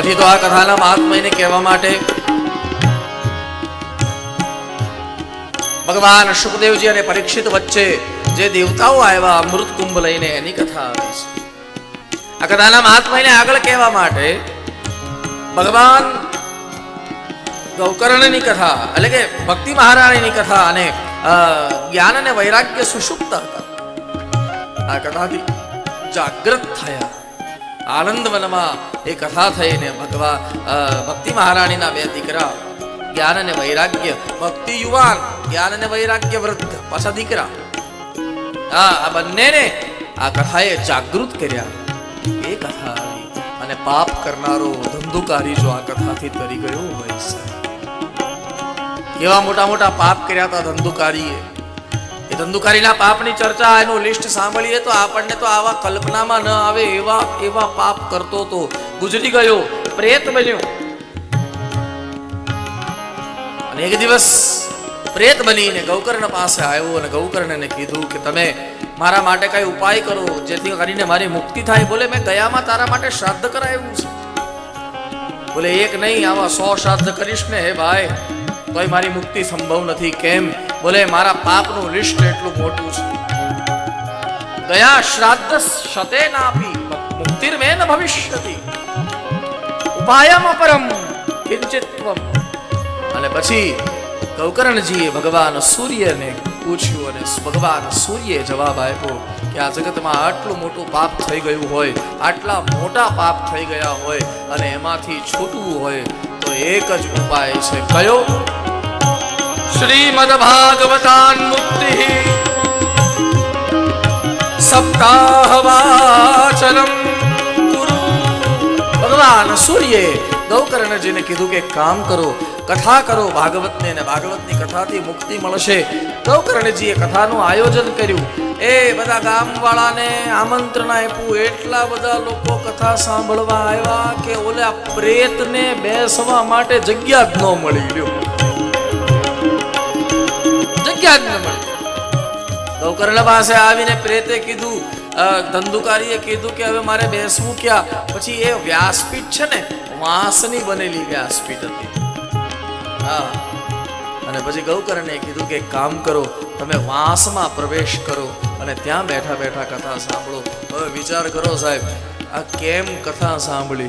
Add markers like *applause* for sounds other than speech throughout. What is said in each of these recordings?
પછી તો આ કથાના મહાત્મયને કહેવા માટે ભગવાન સુખદેવજી અને પરીક્ષિત વચ્ચે જે દેવતાઓ આવ્યા, અમૃત કુંભ લઈને એની કથા આવે છે. આ કથાના મહાત્મયને આગળ કહેવા માટે ભગવાન ગૌકર્ણની કથા, એટલે કે ભક્તિ મહારાણીની કથા અને જ્ઞાન અને વૈરાગ્ય સુષુપ્ત હતા. આ કથાથી જાગૃત થયા. આનંદ વનમાં એ કથા થઈને ભગવાન અ, ભક્તિ મહારાણીના બે દીકરા જ્ઞાન અને વૈરાગ્ય. ભક્તિ યુવાન જ્ઞાન અને વૈરાગ્ય વૃદ્ધ પાછા દીકરા. હા આ બંનેને આ કથાએ જાગૃત કર્યા. એ કથા આવી. અને પાપ કરનારો ધંધુકારી જો આ કથાથી તરી ગયો હોય સાહેબ. કેવા મોટા મોટા પાપ કર્યા હતા ધંધુકારીએ. ધંધુકારીના પાપની ચર્ચા, એનું લિસ્ટ સાંભળીએ તો આપણને તો આવા કલ્પનામાં ન આવે એવા એવા પાપ કરતો તો ગુજરી ગયો, પ્રેત બન્યો. અને એક દિવસ પ્રેત બનીને ગૌકર્ણ પાસે આવ્યો અને ગૌકર્ણને કીધું કે તમે મારા માટે કઈ ઉપાય કરો, જેથી કરીને મારી મુક્તિ થાય. બોલે, મેં ગયામાં તારા માટે શ્રાદ્ધ કરાવ્યું છે. બોલે, એક નહીં, આવા સો શ્રાદ્ધ કરીશ ને, હે ભાઈ. તોય મારી મુક્તિ સંભવ નથી. કેમ? બોલે, મારા પાપનું લિસ્ટ એટલું મોટું છે. ગયા શ્રાદ્ધ શતે નાપી મુક્તિર્મે ન ભવિષ્યતિ. ઉપાયમ અપરમ કિંચિત્વમ અને પછી ગૌકર્ણજીએ ભગવાન સૂર્યને પૂછ્યું અને ભગવાન સૂર્યે જવાબ આપ્યો કે આ જગતમાં આટલું મોટું પાપ થઈ ગયું હોય, આટલા મોટા પાપ થઈ ગયા હોય અને એમાંથી છૂટવું હોય, તો એક જ ઉપાય છે. કયો? શ્રીમદ ભાગવતાન મુક્તિ સપ્તાહ વાચનમ ભગવાન સૂર્યે ગૌકર્ણજીને કીધું કે કામ કરો કથા કરો ભાગવતને અને ભાગવતની કથાથી મુક્તિ મળશે ગૌકર્ણજીએ કથાનું આયોજન કર્યું એ બધા ગામવાળાને આમંત્રણ આપ્યું એટલા બધા લોકો કથા સાંભળવા આવ્યા કે ઓલા પ્રેતને બેસવા માટે જગ્યા જ ન મળી જગ્યા જ ન મળે. ગૌકર્ણ પાસે આવીને પ્રેતે કીધું ધંધુકારીએ કીધું કે હવે મારે બેસવું ક્યાં? પછી એ વ્યાસપીઠ છે ને, વાંસની બનેલી વ્યાસપીઠ હતી. હા. અને પછી ગૌકર્ણે કીધું કે કામ કરો, તમે વાંસમાં પ્રવેશ કરો અને ત્યાં બેઠા બેઠા કથા સાંભળો. હવે વિચાર કરો સાહેબ, આ કેમ કથા સાંભળી?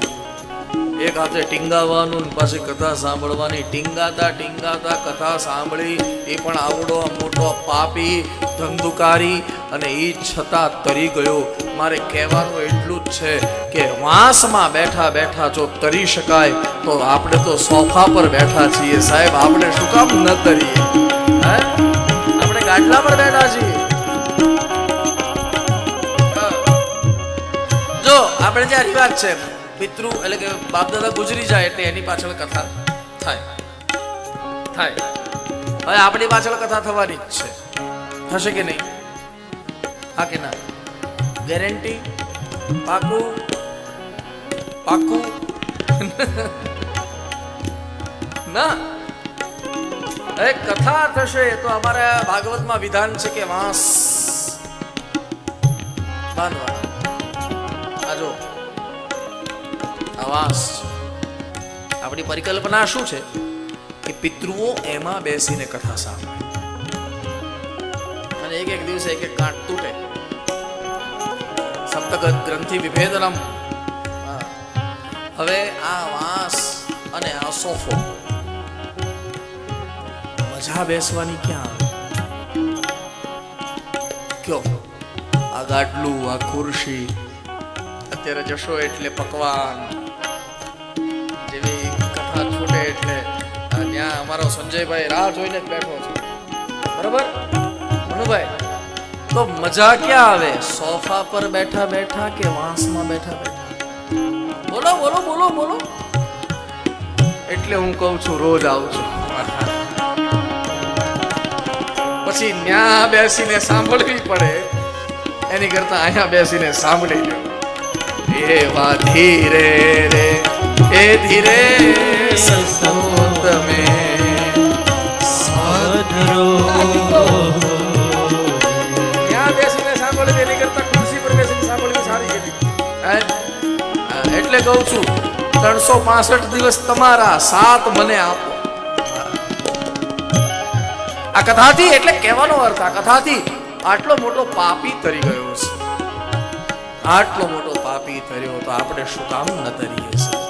એક હાથે ટીંગાવાનું પાછી કથા સાંભળવાની. ટીંગાતા ટીંગાતા કથા સાંભળી, એ પણ આવડો, મોટો, પાપી, ધંધુકારી અને એ છતાં તરી ગયો. મારે કહેવાનું એટલું જ છે કે વાંસમાં બેઠા બેઠા જો તરી શકાય, તો આપણે તો સોફા પર બેઠા છીએ. સાહેબ, આપણે શું કામ ન તરીએ? હે? આપણે ગાડલા પર બેઠા છીએ. જો, આપણે ત્યાં રિવાજ છે. પિતૃ એટલે કે બાપ દાદા ગુજરી જાય એટલે એની પાછળ કથા થાય. થાય. હવે આપણી પાછળ કથા થવાની જ છે. થશે કે નહીં? હા કે ના? ગેરંટી? પાકું? પાકું? *laughs* ના. એ કથા થશે તો અમારા ભાગવતમાં વિધાન છે કે વાંસ. બાંધવાના આ જો આવાસ. આપણી પરિકલ્પના શું છે? કે પિતૃઓ એમાં બેસીને કથા સાંભળે. અને એક એક દિવસે એક એક ગાંઠ તૂટે. સપ્તગત ગ્રંથિ વિભેદનમ. હવે આ વાંસ અને આ સોફો. મજા બેસવાની ક્યાં? કયો? આ ગાટલું આ ખુરશી. અત્યારે જશો એટલે પકવાન. કથા એટલે ત્યાં અમારો સંજયભાઈ રાહ જોઈને જ બેઠો છે. બરાબર? મનુભાઈ, તો મજા ક્યાં આવે? સોફા પર બેઠા બેઠા કે વાંસમાં બેઠા બેઠા? બોલો બોલો બોલો બોલો. એટલે હું કહું છું, રોજ આવું છું. પછી ન્યા બેસીને સાંભળવી પડે. એની કરતા અહીંયા બેસીને સાંભળી લો એવા ધીરે રે, એ ધીરે સંતો એટલે કહું છું, ત્રણસો પાસઠ દિવસ તમારા સાત મને આપો. આ કથાથી એટલે કહેવાનો અર્થ, આ કથાથી આટલો મોટો પાપી તરી ગયો છે. આટલો મોટો પાપી તર્યો તો આપણે શું કામ ન તરીએ છીએ?